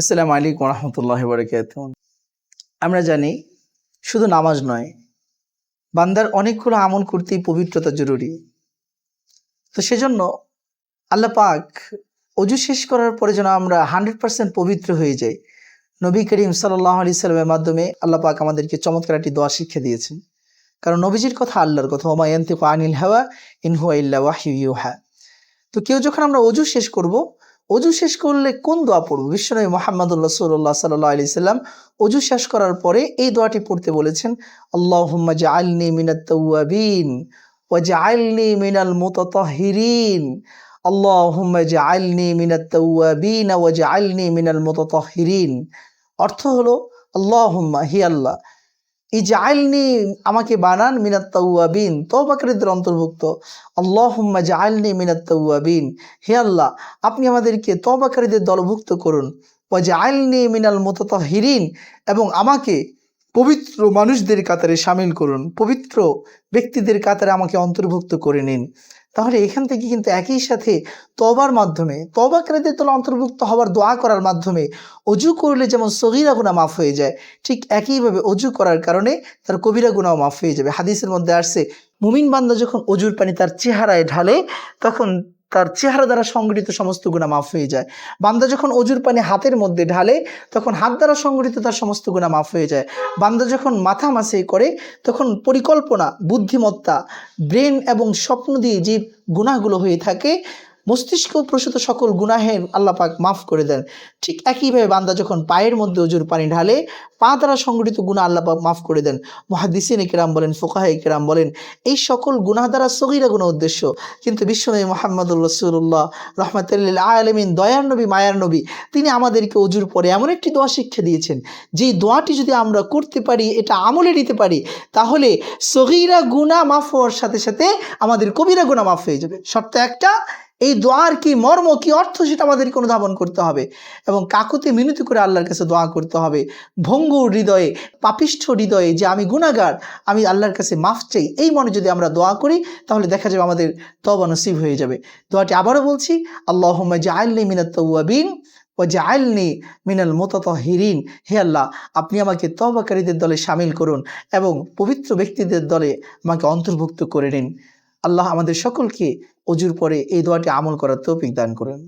আসসালামু আলাইকুম রহমতুল্লাহ বরকাত আমরা জানি শুধু নামাজ নয়, বান্দার অনেকগুলো আমল করতেই পবিত্রতা জরুরি। তো সেজন্য আল্লাহ পাক অজু শেষ করার পরে যেন আমরা হান্ড্রেড পার্সেন্ট পবিত্র হয়ে যাই। নবী করিম সাল্লাহ আলি সাল্লামের মাধ্যমে আল্লাহ পাক আমাদেরকে চমৎকার একটি দোয়া শিক্ষা দিয়েছেন। কারণ নবীজির কথা আল্লাহর কথা ওমায়ন্তে আনিল হাওয়া ইনহুয়া ইল্লা ওয়াহিউ ইউহা। তো কেউ যখন আমরা অজু শেষ করব অজু শেষ করলে কোন দোয়া পড়ব? বিশ্বনবী মোহাম্মদুল্লাহ সাল্লাহ সাল্লাহ আলি সাল্লাম অজু শেষ করার পরে এই দোয়াটি পড়তে বলেছেন, আল্লাহুম্মা জাআলনি মিনাত তাওয়াবিন ওয়া জাআলনি মিনাল মুতাতাহহিরিন আল্লাহুম্মা জাআলনি মিনাত তাওয়াবিন ওয়া জাআলনি মিনাল মুতাতাহহিরিন অর্থ হলো, আল্লাহুম্মা, হি আল্লাহ ইজআলনি আমাকে বানান মিনাত তাওয়াবিন। তওবাকারীদের অন্তর্ভুক্ত। আল্লাহম্মা জাআলনি মিনাত হে আল্লাহ, আপনি আমাদেরকে তৌবাকারীদের দলভুক্ত করুন। ও জাআলনি মিনাল মুতাতাহহিরিন এবং আমাকে পবিত্র মানুষদের কাতারে সামিল করুন। পবিত্র ব্যক্তিদের কাতারে আমাকে অন্তর্ভুক্ত করে নিন। তাহলে এখান থেকে কিন্তু একই সাথে তবার মাধ্যমে তবাকারীদের তোলা অন্তর্ভুক্ত হওয়ার দোয়া করার মাধ্যমে অজু করলে যেমন সগিরা গুণা মাফ হয়ে যায়, ঠিক একইভাবে অজু করার কারণে তার কবিরা গুণাও মাফ হয়ে যাবে। হাদিসের মধ্যে আসছে, মুমিন বান্দা যখন অজুর পানি তার চেহারায় ঢালে, তখন তার চেহারা দ্বারা সংগঠিত সমস্ত গুণা মাফ হয়ে যায়। বান্দা যখন অজুর পানি হাতের মধ্যে ঢালে, তখন হাত দ্বারা সংগঠিত তার সমস্ত গুণা মাফ হয়ে যায়। বান্দা যখন মাথা মাসে করে, তখন পরিকল্পনা, বুদ্ধিমত্তা, ব্রেন এবং স্বপ্ন দিয়ে যে গুণাগুলো হয়ে থাকে মস্তিষ্ক প্রসূত সকল গুনাহের আল্লাহ পাক মাফ করে দেন। ঠিক একইভাবে বান্দা যখন পায়ের মধ্যে অজুর পানি ঢালে, পা দ্বারা সংগঠিত গুণা আল্লাহ পাক মাফ করে দেন। মহাদিসিন কেরাম বলেন, ফোকাহ কেরাম বলেন, এই সকল গুনাহ দ্বারা সগিরা গুণ উদ্দেশ্য। কিন্তু বিশ্বনবী মোহাম্মদুল রসুল্লাহ রহমতুল্লাহ আলমিন, দয়ার নবী, মায়ার নবী, তিনি আমাদেরকে অজুর পরে এমন একটি দোয়া শিক্ষা দিয়েছেন, যে দোয়াটি যদি আমরা করতে পারি, এটা আমলে নিতে পারি, তাহলে সগিরা গুণা মাফ হওয়ার সাথে সাথে আমাদের কবিরা গুণা মাফ হয়ে যাবে। শর্ত একটা এই দোয়ার কি মর্ম, কি অর্থ সেটা আমাদেরকে অনুধাবন করতে হবে এবং কাকুতে মিনতি করে আল্লাহর কাছে দোয়া করতে হবে। ভঙ্গুর হৃদয়ে, পাপিষ্ঠ হৃদয়ে যে আমি গুণাগার আমি আল্লাহর কাছে মাফ চাই, এই মনে যদি আমরা দোয়া করি, তাহলে দেখা যাবে আমাদের তবা নসিব হয়ে যাবে। দোয়াটি আবারও বলছি আল্লাহ জাআলনি মিনাত তাওয়াবিন ও জাআলনি মিনাল মুতাতাহহিরিন হে আল্লাহ, আপনি আমাকে তবাকারীদের দলে সামিল করুন এবং পবিত্র ব্যক্তিদের দলে আমাকে অন্তর্ভুক্ত করে নিন। আল্লাহ আমাদের সকলকে অজুর পরে এই দোয়াটি আমল করার তৌফিক দান করুন।